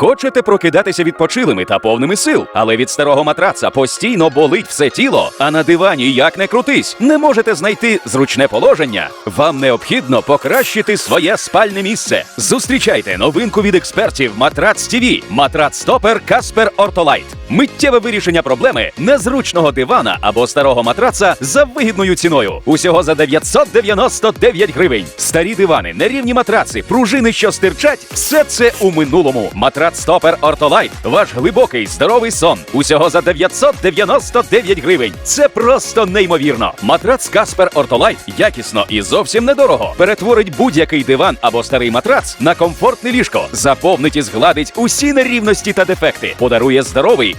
Хочете прокидатися відпочилими та повними сил, але від старого матраца постійно болить все тіло, а на дивані як не крутись, не можете знайти зручне положення. Вам необхідно покращити своє спальне місце. Зустрічайте новинку від експертів Матрац ТВ Матрац Стопер Каспер Ортолайт. Миттєве вирішення проблеми незручного дивана або старого матраца за вигідною ціною. Усього за 999 гривень. Старі дивани, нерівні матраци, пружини, що стирчать, все це у минулому. Матрац Стопер Ортолайт. Ваш глибокий здоровий сон. Усього за 999 гривень. Це просто неймовірно. Матрац Каспер Ортолайт якісно і зовсім недорого. Перетворить будь-який диван або старий матрац на комфортне ліжко, заповнить і згладить усі нерівності та дефекти, подарує здоровий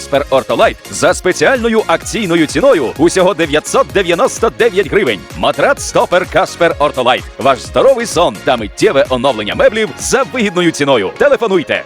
Каспер Ортолайт за спеціальною акційною ціною усього 999 гривень. Матрац стопер Каспер Ортолайт. Ваш здоровий сон та миттєве оновлення меблів за вигідною ціною. Телефонуйте